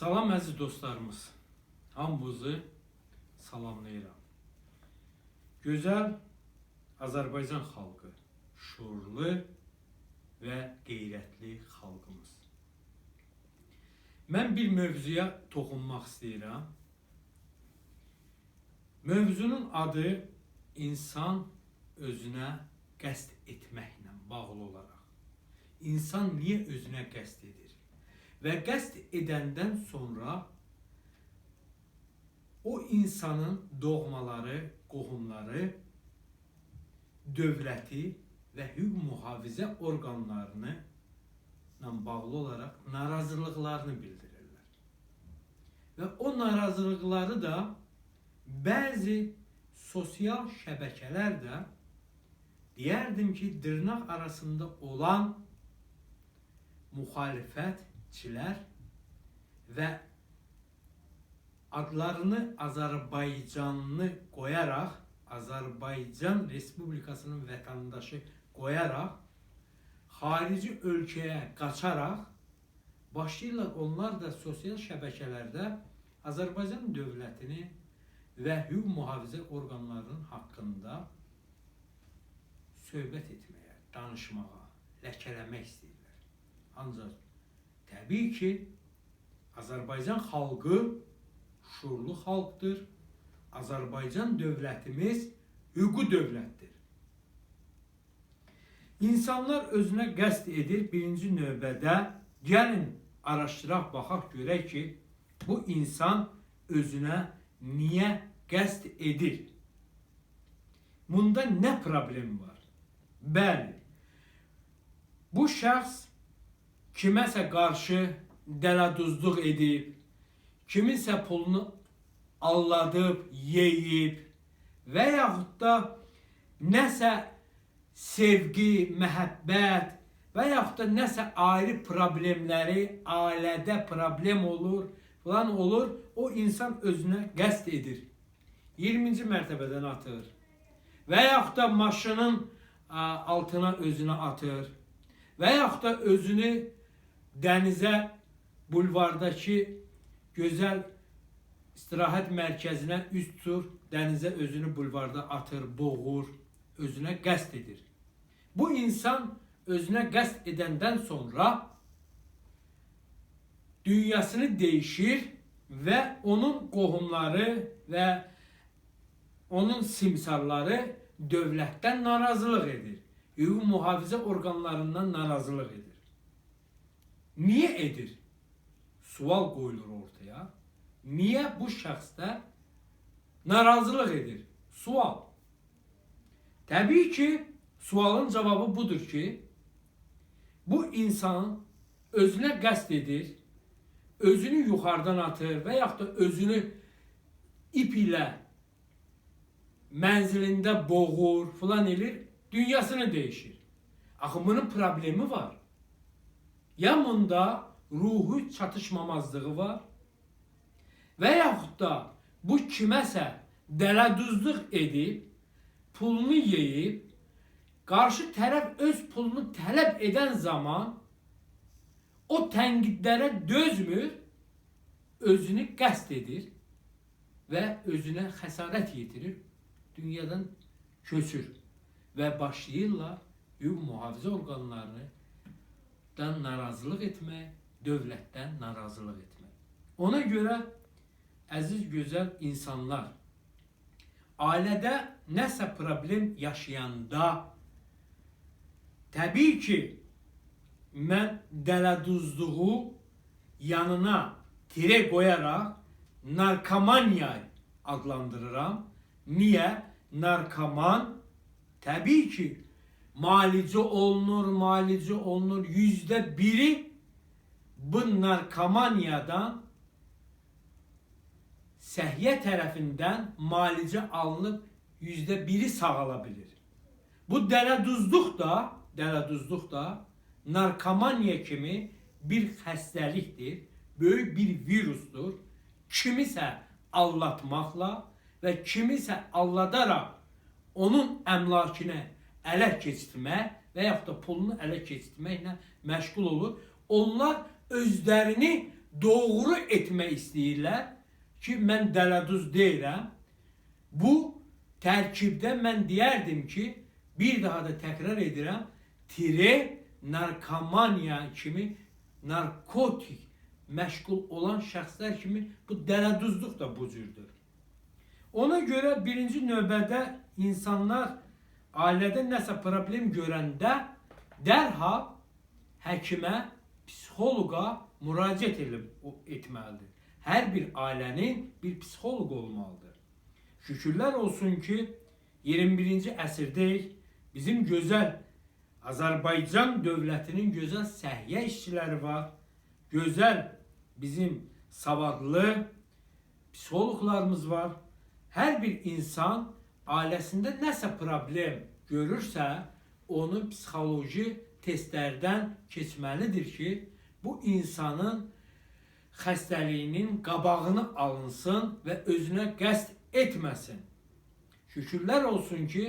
Salam əziz dostlarımız. Hamınızı salamlayıram. Gözəl Azərbaycan xalqı, şuurlu və qeyrətli xalqımız. Mən bir mövzuya toxunmaq istəyirəm. Mövzunun adı insan özünə qəsd etməklə bağlı olaraq. İnsan niyə özünə qəsd edir? Və qəsd edəndən sonra o insanın doğmaları, qohumları, dövləti və hüquq mühafizə orqanlarını ilə bağlı olaraq narazılıqlarını bildirirlər. Və o narazılıqları da bəzi sosial şəbəkələr də deyərdim ki, dırnaq arasında olan muhalefetçiler ve adlarını Azerbaycanlı koyarak Azerbaycan Respublikasının vatandaşı koyarak harici ölkəyə qaçaraq başlayırlar onlar da sosial şəbəkələrdə Azərbaycan dövlətini və hüquq mühafizə orqanlarının haqqında söhbət etməyə, danışmağa, ləkələmək istəyirlər. Ancaq təbii ki, Azərbaycan xalqı şuurlu xalqdır. Azərbaycan dövlətimiz hüquqi dövlətdir. İnsanlar özünə qəsd edir birinci növbədə. Gəlin araşdıraq, baxaq görək ki, bu insan özünə niyə qəsd edir? Bunda nə problem var? Bəli. Bu şəxs kiməsə qarşı dələduzluq edib, kiminsə pulunu alladıb, yeyib və yaxud da nəsə sevgi, məhəbbət və yaxud da nəsə ayrı problemləri, ailədə problem olur, falan olur, o insan özünə qəsd edir. 20-ci mərtəbədən atır. Və yaxud da maşının altına özünü atır. Və yaxud da özünü dənizə bulvardakı gözəl istirahət mərkəzinə üz tutur, dənizə özünü bulvarda atır, boğur, özünə qəsd edir. Bu insan özünə qəsd edəndən sonra dünyasını değişir ve onun qohumları ve onun simsarları dövlətdən narazılıq edir. Hüquq mühafizə orqanlarından narazılıq edir. Niye edir? Sual qoyulur ortaya. Niye bu şəxsdə narazılıq edir? Sual. Təbii ki, sualın cevabı budur ki, bu insan özünə qəsd edir, özünü yuxarıdan atır və yaxud da özünü ip ilə mənzilində boğur, filan edir, dünyasını değişir. Axı bunun problemi var. Ya bunda ruhu çatışmamazlığı var. Və yaxud da bu kiməsə dələduzluq edib, pulunu yeyib, karşı tərəf öz pulunu tələb edən zaman o tənqidlərə dözmür, özünü qəsd edir və özünə xəsarət yetirir, dünyadan köçür və başlayırlar hüquq mühafizə orqanlarını dan narazılıq etmək, dövlətdən narazılıq etmək. Ona görə əziz gözəl insanlar ailədə nəsə problem yaşayanda təbii ki mən dələduzluğu yanına tire qoyaraq narkomaniya adlandırıram. Niye? Narkoman tabii ki malici olunur, malici olunur. Yüzde biri bu narkomanyadan səhiyyə tərəfindən malicə alınıb yüzdə biri sağalabilir. Bu dələduzluq da, dələduzluq da narkomaniya kimi bir xəstəlikdir, böyük bir virusdur. Kimisə allatmaqla və kimisə alladaraq onun əmlakını ələ keçirmək və yaxud da pulunu ələ keçirməklə məşğul olur. Onlar özlərini doğru etmək istəyirlər ki, mən dələduz deyirəm. Bu tərkibdə mən deyərdim ki, bir daha da təkrar edirəm, tire narkomaniya kimi narkotik məşğul olan şəxslər kimi bu dələduzluq da bu cürdür. Ona görə birinci növbədə insanlar ailədə nəsə problem görəndə dərhal həkimə, psixoloqa müraciət edib etməlidir. Hər bir ailənin bir psixoloq olmalıdır. Şükürlər olsun ki 21-ci əsrdəyik. Bizim gözəl Azərbaycan dövlətinin gözəl səhiyyə işçiləri var. Gözəl bizim savadlı psixoloqlarımız var. Hər bir insan ailəsində nəsə problem görürsə, onu psixoloji testlərdən keçməlidir ki, bu insanın xəstəliyinin qabağını alınsın və özünə qəsd etməsin. Şükürlər olsun ki,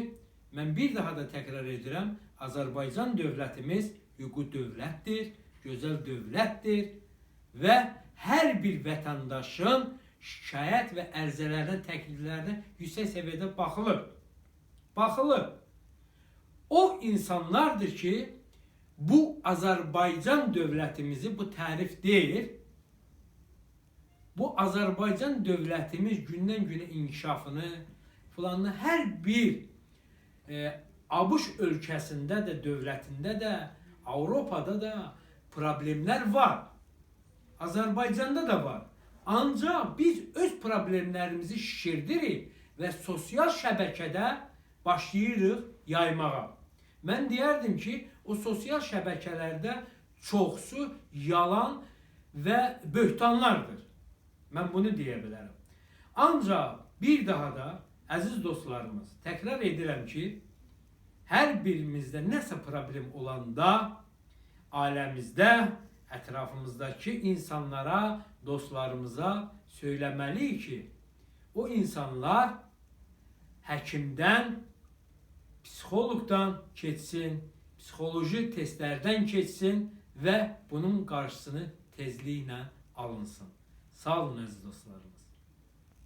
mən bir daha da təkrar edirəm, Azərbaycan dövlətimiz hüquqi dövlətdir, gözəl dövlətdir və hər bir vətəndaşın şikayət və ərizələrinə, təkliflərinə yüksək səviyyədə baxılır. Baxılır. O insanlardır ki, bu Azərbaycan dövlətimizi bu tərif deyil, bu Azərbaycan dövlətimiz gündən-günə inkişafını filanını hər bir e, ABŞ ölkəsində də, dövlətində də, Avropada da problemlər var. Azərbaycanda da var. Ancaq biz öz problemlərimizi şişirdirik və sosial şəbəkədə başlayırıq yaymağa. Mən deyərdim ki, o sosial şəbəkələrdə çoxsu yalan və böhtanlardır. Mən bunu deyə bilərəm. Ancaq bir daha da əziz dostlarımız, təkrar edirəm ki, hər birimizdə nəsə problem olanda ailəmizdə, ətrafımızdakı insanlara, dostlarımıza söyləməliyik ki, o insanlar həkimdən, psixoloqdan keçsin, psixoloji testlərdən keçsin və bunun qarşısını tezliklə alınsın. Sağ olun əziz dostlarımız.